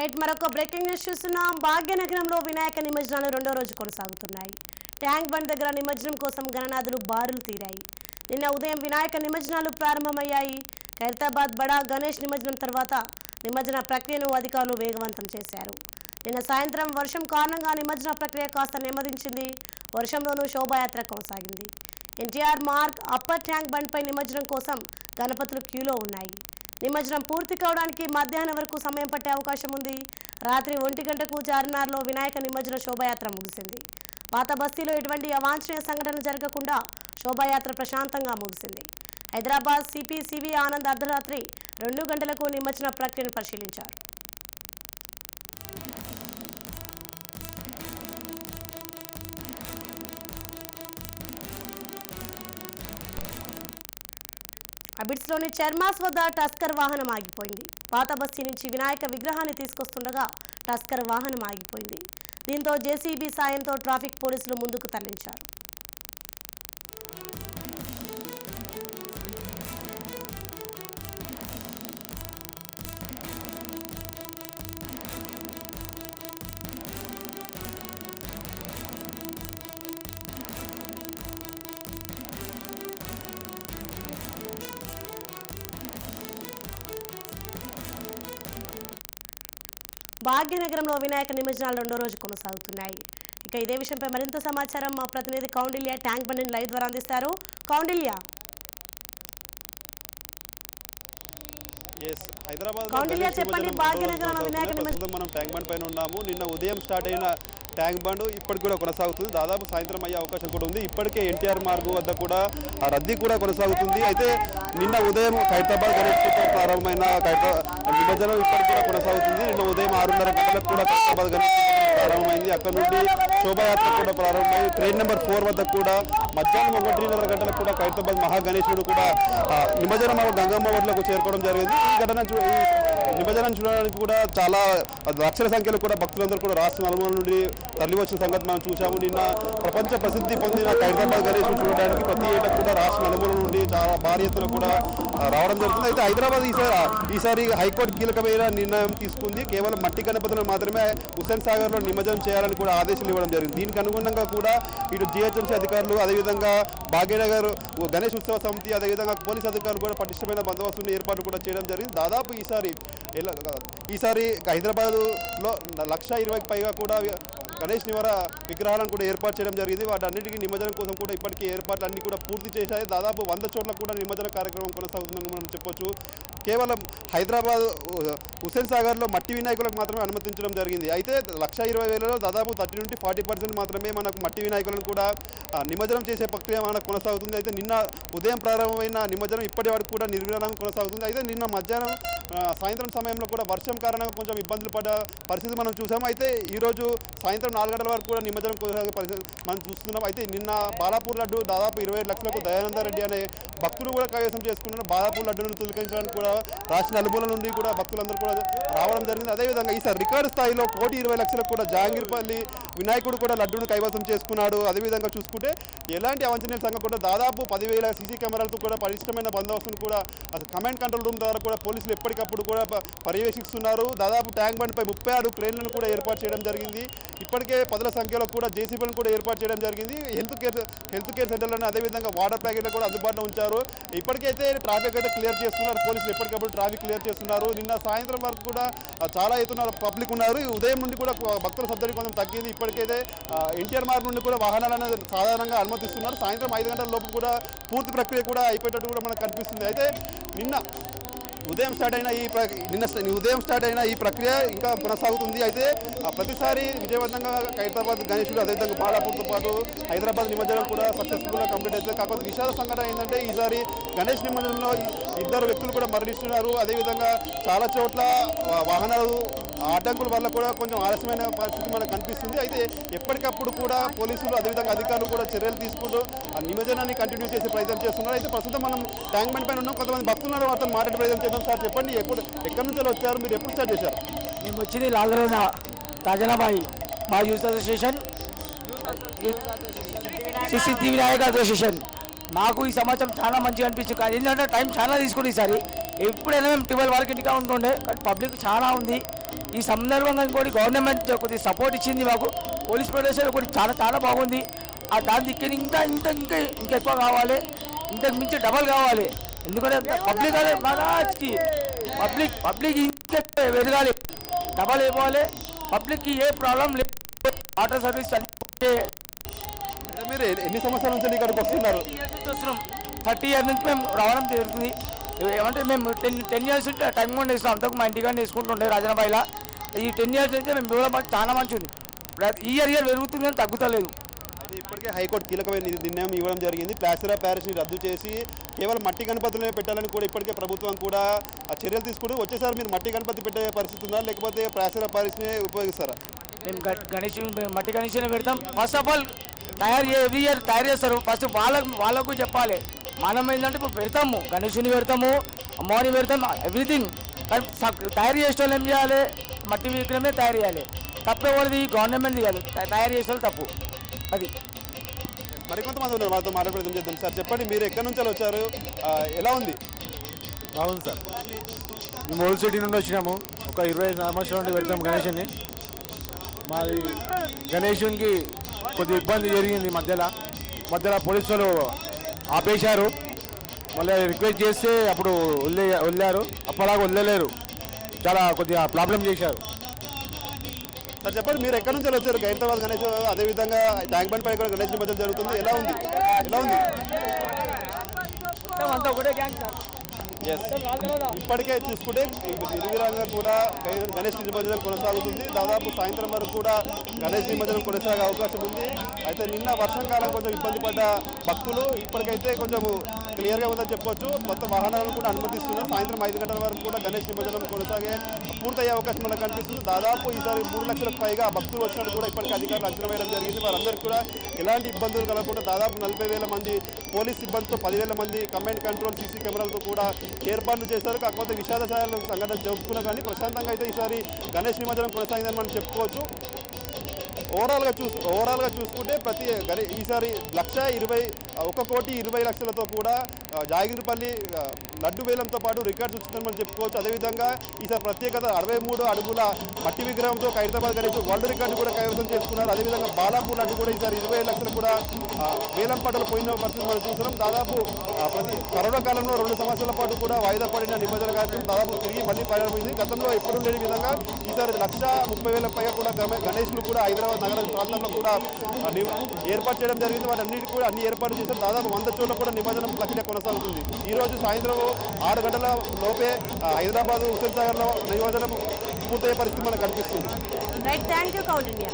Right మరొక breaking news చూస్తున్నాం. భాగ్యనగరంలో వినాయక నిమజ్జనాలు రెండో రోజు కొనసాగుతున్నాయి. ట్యాంక్ బండ్ దగ్గర నిమజ్జనం కోసం గణనాథులు బారులు తీరాయి. నిన్న ఉదయం వినాయక నిమజ్జనాలు ప్రారంభమయ్యాయి. ఖైరతాబాద్ బడా గణేష్ నిమజ్జనం తర్వాత నిమజ్జన ప్రక్రియను అధికారులు వేగవంతం చేశారు. నిన్న సాయంత్రం వర్షం కారణంగా నిమజ్జన ప్రక్రియ కాస్త నెమ్మదించింది. వర్షంలోనూ శోభాయాత్ర కొనసాగింది. ఎన్టీఆర్ మార్క్ అప్పర్ ట్యాంక్ బండ్పై నిమజ్జనం కోసం గణపతులు క్యూలో ఉన్నాయి. నిమజ్జనం పూర్తి కావడానికి మధ్యాహ్నం వరకు సమయం పట్టే అవకాశం ఉంది. రాత్రి ఒంటి గంటకు చార్మినార్లో వినాయక నిమజ్జన శోభాయాత్ర ముగిసింది. పాత బస్తీలో ఎటువంటి అవాంఛనీయ సంఘటనలు జరగకుండా శోభాయాత్ర ప్రశాంతంగా ముగిసింది. హైదరాబాద్ సిపి సివి ఆనంద్ అర్ధరాత్రి రెండు గంటలకు నిమజ్జన ప్రక్రియను పరిశీలించారు. అబిడ్స్లోని చర్మాస్ వద్ద టస్కర్ వాహనం ఆగిపోయింది. పాత బస్తీ నుంచి వినాయక విగ్రహాన్ని తీసుకొస్తుండగా టస్కర్ వాహనం ఆగిపోయింది. దీంతో జేసీబీ సాయంతో ట్రాఫిక్ పోలీసులు ముందుకు తరలించారు. భాగ్యనగరంలో వినాయక నిమజ్జనాలు రెండో రోజు కొనసాగుతున్నాయి. ఇక ఇదే విషయంపై మరింత సమాచారం మా ప్రతినిధి కౌండిల్య ట్యాంక్ బండిని లైవ్ ద్వారా అందిస్తారు. కౌండిల్య. కౌండిల్య చెప్పండి, భాగ్యనగరంలో వినాయక నిమజ్జనం- ప్రస్తుతం మనం ట్యాంక్ బండ్ పైన ఉన్నాము. నిన్న ఉదయం స్టార్ట్ అయిన ట్యాంక్ బండ్ ఇప్పటికి కూడా కొనసాగుతుంది. దాదాపు సాయంత్రం అయ్యే అవకాశం కూడా ఉంది. ఇప్పటికే ఎన్టీఆర్ మార్గు వద్ద కూడా ఆ రద్దీ కూడా కొనసాగుతుంది. అయితే నిన్న ఉదయం ఖైరతాబాద్ ప్రారంభమైన ఖైరతా నిమజ్జనం ఇప్పటికి కూడా కొనసాగుతుంది. నిన్న ఆరున్నర గంటలకు కూడా ఖైరతాబాద్ ప్రారంభమైంది. అక్కడ నుండి శోభాయాత్ర కూడా ప్రారంభమైంది ట్రైన్ నెంబర్ ఫోర్ వద్ద కూడా మధ్యాహ్నం ఒకటిన్నర గంటలకు కూడా ఖైరతాబాద్ మహాగణేశుడు కూడా నిమజ్జనం గంగమ్మ వడ్లకు చేరుకోవడం జరిగింది. ఈ ఘటన ఈ నిమజ్జనం చూడడానికి కూడా చాలా లక్షల సంఖ్యలో కూడా భక్తులందరూ కూడా రాష్ట్ర నలుమూల నుండి తరలి వచ్చిన సంగతి మనం చూసాము నిన్న ప్రపంచ ప్రసిద్ధి పొందిన హైదరాబాద్ గణేష్ చూడడానికి ప్రతి ఏటా కూడా రాష్ట్ర నలుమూల నుండి చాలా భారీ ఎత్తున కూడా రావడం జరుగుతుంది. అయితే హైదరాబాద్ ఈసారి ఈసారి హైకోర్టు కీలకమైన నిర్ణయం తీసుకుంది. కేవలం మట్టి గణపతులను మాత్రమే హుస్సేన్ సాగర్లో నిమజ్జనం చేయాలని కూడా ఆదేశాలు ఇవ్వడం జరిగింది. దీనికి అనుగుణంగా కూడా ఇటు జిహెచ్ఎంసీ అధికారులు అదేవిధంగా భాగ్యనగర్ గణేష్ ఉత్సవ సమితి అదేవిధంగా పోలీస్ అధికారులు కూడా పటిష్టమైన బందోబస్తును ఏర్పాటు కూడా చేయడం జరిగింది. దాదాపు ఈసారి ఈసారి హైదరాబాదులో లక్ష ఇరవైకి పైగా కూడా గణేష్ నివార విగ్రహాలను కూడా ఏర్పాటు చేయడం జరిగింది. వాటన్నిటికీ నిమజ్జనం కోసం కూడా ఇప్పటికీ ఏర్పాట్లు అన్ని కూడా పూర్తి చేశాయి. దాదాపు వంద చోట్ల కూడా నిమజ్జన కార్యక్రమం కొనసాగుతుందని మనం చెప్పొచ్చు. కేవలం హైదరాబాద్ హుసేన్ హుస్సేన్ సాగర్లో మట్టి వినాయకులకు మాత్రమే అనుమతించడం జరిగింది. అయితే లక్ష ఇరవై వేలలో దాదాపు థర్టీ నుండి ఫార్టీ పర్సెంట్ మాత్రమే మనకు మట్టి వినాయకులను కూడా నిమజ్జనం చేసే ప్రక్రియ మనకు కొనసాగుతుంది. అయితే నిన్న ఉదయం ప్రారంభమైన నిమజ్జనం ఇప్పటి వరకు కూడా నిర్విరామం కొనసాగుతుంది. అయితే నిన్న మధ్యాహ్నం సాయంత్రం సమయంలో కూడా వర్షం కారణంగా కొంచెం ఇబ్బందులు పడ్డ పరిస్థితి మనం చూసాం. అయితే ఈరోజు సాయంత్రం నాలుగు గంటల వరకు కూడా నిమజ్జనం కొనసాగే పరిస్థితి మనం చూస్తున్నాం. అయితే నిన్న బాలాపూర్ లడ్డు దాదాపు ఇరవై లక్షలకు దయానంద రెడ్డి అనే భక్తులు కూడా కైవసం చేసుకున్నారు. బాలాపూర్ లడ్డును తులకించడానికి కూడా రాష్ట్ర నలుమూల నుండి కూడా భక్తులందరూ కూడా రావడం జరిగింది. అదేవిధంగా ఈసారి రికార్డు స్థాయిలో కోటి ఇరవై లక్షలకు కూడా జాంగీర్పల్లి వినాయకుడు కూడా లడ్డూను కైవసం చేసుకున్నాడు. అదేవిధంగా చూసుకుంటే ఎలాంటి అవంచనీయ సంఘం కూడా దాదాపు పదివేల సీసీ కెమెరాలతో కూడా పటిష్టమైన బందోబస్తును కూడా కమాండ్ కంట్రోల్ రూమ్ ద్వారా కూడా పోలీసులు ఎప్పటికప్పుడు కూడా పర్యవేక్షిస్తున్నారు. దాదాపు ట్యాంక్ బండ్ పై ముప్పై ఆరు క్రేన్లను కూడా ఏర్పాటు చేయడం జరిగింది. ఇప్పటికే పదుల సంఖ్యలో కూడా జేసీబీలను కూడా ఏర్పాటు చేయడం జరిగింది. హెల్త్ కేర్ హెల్త్ కేర్ సెంటర్లను అదేవిధంగా వాటర్ ప్యాకెట్లు కూడా అందుబాటులో ఉంచారు. ఇప్పటికైతే ట్రాఫిక్ అయితే క్లియర్ చేస్తున్నారు. పోలీసులు ఎప్పటికప్పుడు ట్రాఫిక్ క్లియర్ చేస్తున్నారు. నిన్న సాయంత్రం వరకు కూడా చాలా ఎత్తున పబ్లిక్ ఉన్నారు. ఈ ఉదయం నుండి కూడా భక్తుల సబ్దడి కొంచెం తగ్గింది. ఇప్పటికైతే ఎన్టీఆర్ మార్గం నుండి కూడా వాహనాలు సాధారణంగా అనుమతిస్తున్నారు. సాయంత్రం ఐదు గంటల లోపు కూడా పూర్తి ప్రక్రియ కూడా అయిపోయేటట్టు కూడా మనకు కనిపిస్తుంది. అయితే నిన్న ఉదయం స్టార్ట్ అయిన ఈ నిన్న ఉదయం స్టార్ట్ అయిన ఈ ప్రక్రియ ఇంకా కొనసాగుతుంది. అయితే ప్రతిసారి విజయవంతంగా హైదరాబాద్ గణేశుడు అదేవిధంగా బాలాపూర్తో పాటు హైదరాబాద్ నిమజ్జనం కూడా సక్సెస్ఫుల్గా కంప్లీట్ అవుతుంది కాకపోతే విషాద సంఘటన ఏంటంటే ఈసారి గణేష్ నిమజ్జనంలో ఇద్దరు వ్యక్తులు కూడా మరణిస్తున్నారు. అదేవిధంగా చాలా చోట్ల వాహనాలు అడ్డంకుల వల్ల కూడా కొంచెం ఆలస్యమైన పరిస్థితి మనకు కనిపిస్తుంది. అయితే ఎప్పటికప్పుడు కూడా పోలీసులు అదేవిధంగా అధికారులు కూడా చర్యలు తీసుకుంటూ ఆ నిమజ్జనాన్ని కంటిన్యూ చేసే ప్రయత్నం చేస్తున్నారు. అయితే ప్రస్తుతం మనం ట్యాంక్ బండ్ పైన ఉన్నాం. కొంతమంది భక్తులు అతను వాళ్ళతో మాట్లాడే ప్రయత్నం చేద్దాం సార్. చెప్పండి ఎప్పుడు ఎక్కడి నుంచి వచ్చారు? మీరు ఎప్పుడు స్టార్ట్ చేశారు? మేము వచ్చింది లాల్రోన రాజనాబాయి మా youth association. CC Vinayaka association. మాకు ఈ సంవత్సరం చాలా మంచిగా అనిపించింది. కానీ ఏంటంటే టైం చాలా తీసుకుంది ఈసారి. ఎప్పుడైనా మేము ట్వెల్వ్ వరకు ఇంటికా ఉంటుండే. కానీ పబ్లిక్ చాలా ఉంది. ఈ సందర్భంగా ఇంకోటి గవర్నమెంట్ కొద్దిగా సపోర్ట్ ఇచ్చింది మాకు. పోలీస్ ప్రొటెక్షన్ ఒకటి చాలా చాలా బాగుంది. ఆ దాని దిక్కుని ఇంకా ఇంకా ఇంకా ఇంకా ఎక్కువ కావాలి. ఇంతకు మించి డబల్ కావాలి. ఎందుకంటే పబ్లిక్ అనే మహారాజ్కి. పబ్లిక్ పబ్లిక్ ఇంకా పెరగాలి డబల్ ఇవ్వాలి. పబ్లిక్కి ఏ ప్రాబ్లం లేదు. వాటర్ సర్వీస్ అంటే మీరు ఎన్ని- సంవత్సరాల నుంచి ఇక్కడికి వస్తున్నారు? వస్తున్నాం థర్టీ ఇయర్ నుంచి మేము రావడం జరుగుతుంది. ఏమంటే మేము టెన్ టెన్ ఇయర్స్ ఉంటే టైం కూడా ఇస్తాం అంతకు మా ఇంటిగా వేసుకుంటుండే రాజనబాయిలా. ఈ టెన్ ఇయర్స్ అయితే మేము ఇవ్వడం మాకు చాలా మంచి ఉంది ఇయర్ ఇయర్ పెరుగుతుంది కానీ తగ్గుతలేదు. అయితే ఇప్పటికే హైకోర్టు కీలకమైన నిర్ణయం ఇవ్వడం జరిగింది. ప్లాస్టర్ ఆఫ్ ప్యారిస్ని రద్దు చేసి కేవలం మట్టి గణపతులనే పెట్టాలని కూడా ఇప్పటికే ప్రభుత్వం కూడా ఆ చర్యలు తీసుకుంటూ వచ్చేసారి. మీరు మట్టి గణపతి పెట్టే పరిస్థితి ఉందా? లేకపోతే ప్లాస్టర్ ఆఫ్ ప్యారిస్ని ఉపయోగిస్తారా? మేము గణేష్ మట్టి గణేష్ పెడతాం. ఫస్ట్ ఆఫ్ ఆల్ తయారు ఎవ్రీ ఇయర్ తయారు చేస్తారు. ఫస్ట్ వాళ్ళకు వాళ్ళకు చెప్పాలి. మనం ఏంటంటే ఇప్పుడు పెడతాము. గణేషుని పెడతాము అమ్మవారిని పెడతాం ఎవ్రీథింగ్ కానీ తయారు చేసే వాళ్ళు ఏం చేయాలి? మట్టి విగ్రహమే తయారు చేయాలి. తప్పు ఎవరిది? గవర్నమెంట్ చేయాలి తయారు చేసే వాళ్ళు తప్పు. అది. మరికొంతమంది ఉన్నారు వాళ్ళతో మాట్లాడడం చేద్దాం? సార్ చెప్పండి మీరు ఎక్కడి నుంచి వచ్చారు? ఎలా ఉంది? బాగుంది సార్. మేము ఓల్డ్ సిటీ నుండి వచ్చినాము. ఒక ఇరవై ఐదు సంవత్సరాల నుండి పెడతాం గణేషుని. మాది గణేషునికి కొద్ది ఇబ్బంది జరిగింది మధ్యలో. మధ్యలో పోలీసు వాళ్ళు ఆపేశారు. మళ్ళీ రిక్వెస్ట్ చేస్తే అప్పుడు వదిలే వదిలారు. అప్పలాగా వదిలేలేరు. చాలా కొద్దిగా ప్రాబ్లం చేశారు. సార్ చెప్పండి మీరు ఎక్కడి నుంచి వచ్చారు? హైదరాబాద్ గణేష్ అదేవిధంగా ట్యాంక్ బండ్ పై కూడా గణేష్ నిమజ్జనం జరుగుతుంది. ఎలా ఉంది? ఎలా ఉంది? ఇప్పటికే చూసుకుంటే నిర్విరంగా కూడా గణేష్ నిమజ్జనం కొనసాగుతుంది. దాదాపు సాయంత్రం వరకు కూడా గణేష్ నిమజ్జనం కొనసాగే అవకాశం ఉంది. అయితే నిన్న వర్షాకాలం కొంచెం ఇబ్బంది పడ్డ భక్తులు ఇప్పటికైతే కొంచెం క్లియర్గా ఉందని చెప్పొచ్చు. మొత్తం వాహనాలను కూడా అనుమతిస్తున్నారు. సాయంత్రం ఐదు గంటల వరకు కూడా గణేష్ నిమజ్జనం కొనసాగే పూర్తయ్యే అవకాశం మనకు కనిపిస్తుంది. దాదాపు ఈసారి మూడు లక్షలకు పైగా భక్తులు వచ్చినట్టు కూడా ఇప్పటికీ అధికారులు అంచనా వేయడం జరిగింది. వారందరికీ కూడా ఎలాంటి ఇబ్బందులు కలగకుండా దాదాపు నలభై వేల మంది పోలీస్ సిబ్బందితో పదివేల మంది కమాండ్ కంట్రోల్ సీసీ కెమెరాలతో కూడా ఏర్పాట్లు చేశారు. కాకపోతే విషాదశాల సంఘటన జరుపుకున్నా కానీ ప్రశాంతంగా అయితే ఈసారి గణేష్ నిమజ్జనం కొనసాగిందని మనం చెప్పుకోవచ్చు. ఓవరాల్గా చూసు ఓవరాల్గా చూసుకుంటే ప్రతి ఈసారి లక్ష ఇరవై ఒక కోటి ఇరవై లక్షలతో కూడా జాగిరిపల్లి లడ్డు వేలంతో పాటు రికార్డు చూస్తుందని మనం చెప్పుకోవచ్చు. అదేవిధంగా ఈసారి ప్రత్యేకత అరవై మూడు అడుగుల మట్టి విగ్రహంతో హైదరాబాద్ గణేష్ వరల్డ్ రికార్డు కూడా కైవసం చేసుకున్నారు. అదేవిధంగా బాలాపూర్ లడ్డు కూడా ఈసారి ఇరవై లక్షలు కూడా వేలం పాటలు పోయిన పరిస్థితి మనం చూస్తున్నాం. దాదాపు ప్రతి కరోనా కాలంలో రెండు సంవత్సరాల పాటు కూడా వాయిదా పడిన నిబంధన కార్యక్రమం దాదాపు తిరిగి మళ్ళీ ప్రారంభమైంది. గతంలో ఎప్పుడూ లేని విధంగా ఈసారి లక్ష ముప్పై వేల పైగా కూడా గణేష్లు కూడా హైదరాబాద్ నగర ప్రాంతంలో కూడా ఏర్పాటు చేయడం జరిగింది. వాటి అన్నిటి కూడా అన్ని ఏర్పాటు చేశారు దాదాపు వంద చోట్ల కూడా నిమజ్జనం ప్రక్రియ కొనసాగుతుంది. ఈ రోజు సాయంత్రం ఆరు గంటల లోపే హైదరాబాద్ హుస్సేన్ సాగర్లో నిమజ్జనం పూర్తయ్యే పరిస్థితి మనకు కనిపిస్తుంది. Right thank you Kaundinya